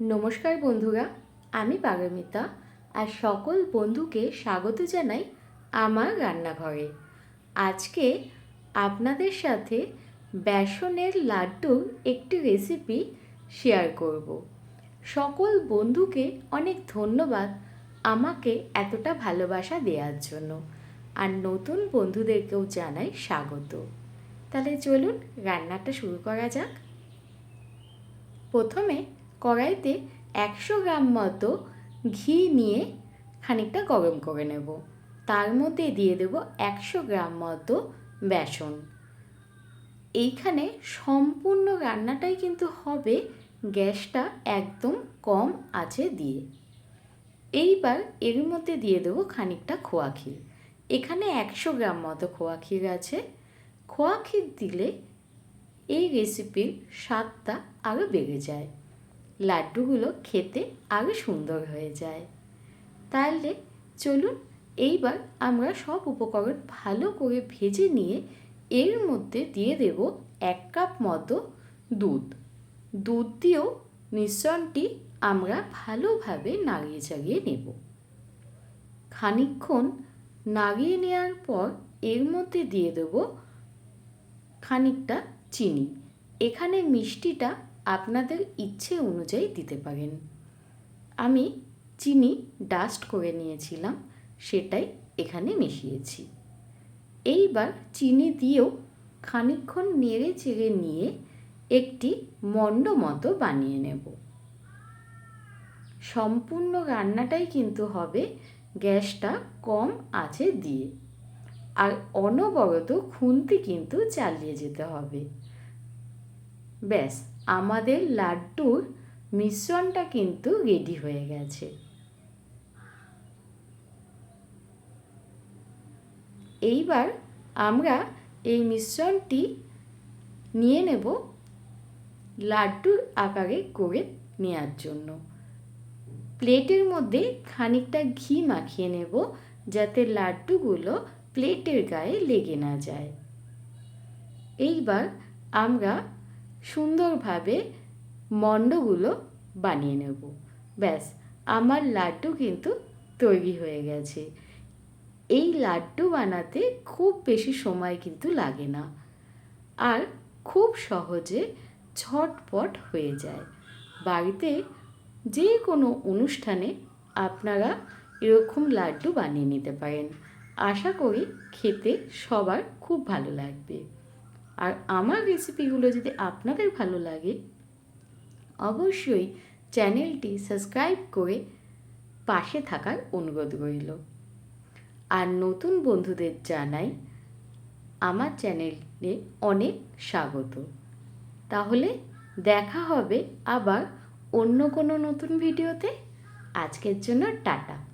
নমস্কার বন্ধুরা, আমি পারমিতা আর সকল বন্ধুকে স্বাগত জানাই আমার রান্নাঘরে। আজকে আপনাদের সাথে বেসনের লাড্ডুর একটি রেসিপি শেয়ার করব। সকল বন্ধুকে অনেক ধন্যবাদ আমাকে এতটা ভালোবাসা দেওয়ার জন্য আর নতুন বন্ধুদেরকেও জানাই স্বাগত। তাহলে চলুন রান্নাটা শুরু করা যাক। প্রথমে কড়াইতে একশো গ্রাম মতো ঘি নিয়ে খানিকটা গরম করে নেব। তার মধ্যে দিয়ে দেব একশো গ্রাম মতো বেসন। এইখানে সম্পূর্ণ রান্নাটাই কিন্তু হবে গ্যাসটা একদম কম আছে দিয়ে। এইবার এর মধ্যে দিয়ে দেবো খানিকটা খোয়া ক্ষীর। এখানে একশো গ্রাম মতো খোয়া ক্ষীর আছে। খোয়া ক্ষীর দিলে এই রেসিপির স্বাদটা আরও বেড়ে যায়। লাড্ডুগুলো খেতে আরও সুন্দর হয়ে যায়। তাহলে চলুন এইবার আমরা সব উপকরণ ভালো করে ভেজে নিয়ে এর মধ্যে দিয়ে দেব এক কাপ মতো দুধ। দুধ দিয়েও মিশ্রণটি আমরা ভালোভাবে নাড়িয়ে চাড়িয়ে নেব। খানিকক্ষণ নাড়িয়ে নেওয়ার পর এর মধ্যে দিয়ে দেব খানিকটা চিনি। এখানে মিষ্টিটা আপনাদের ইচ্ছে অনুযায়ী দিতে পারেন। আমি চিনি ডাস্ট করে নিয়েছিলাম, সেটাই এখানে মিশিয়েছি। এইবার চিনি দিয়েও খানিকক্ষণ নেড়ে চেড়ে নিয়ে একটি মণ্ড মতো বানিয়ে নেব। সম্পূর্ণ রান্নাটাই কিন্তু হবে গ্যাসটা কম আছে দিয়ে। আর অনবরত খুন্তি কিন্তু চালিয়ে যেতে হবে। ব্যাস আমাদের লাড্ডুর মিশ্রণটা কিন্তু রেডি হয়ে গেছে। এইবার আমরা এই মিশ্রণটি নিয়ে নেব লাড্ডুর আকারে করে নেওয়ার জন্য। প্লেটের মধ্যে খানিকটা ঘি মাখিয়ে নেব যাতে লাড্ডুগুলো প্লেটের গায়ে লেগে না যায়। এইবার আমরা সুন্দরভাবে মণ্ডগুলো বানিয়ে নেব। ব্যাস, আমার লাড্ডু কিন্তু তৈরি হয়ে গেছে। এই লাড্ডু বানাতে খুব বেশি সময় কিন্তু লাগে না। আর খুব সহজে ঝটপট হয়ে যায়। বাড়িতে যে কোনো অনুষ্ঠানে আপনারা এরকম লাড্ডু বানিয়ে নিতে পারেন। আশা করি খেতে সবার খুব ভালো লাগবে। আর আমার রেসিপিগুলো যদি আপনাদের ভালো লাগে, অবশ্যই চ্যানেলটি সাবস্ক্রাইব করে পাশে থাকার অনুরোধ রইল। আর নতুন বন্ধুদের জানাই, আমার চ্যানেলে অনেক স্বাগত। তাহলে দেখা হবে আবার অন্য কোনো নতুন ভিডিওতে। আজকের জন্য টাটা।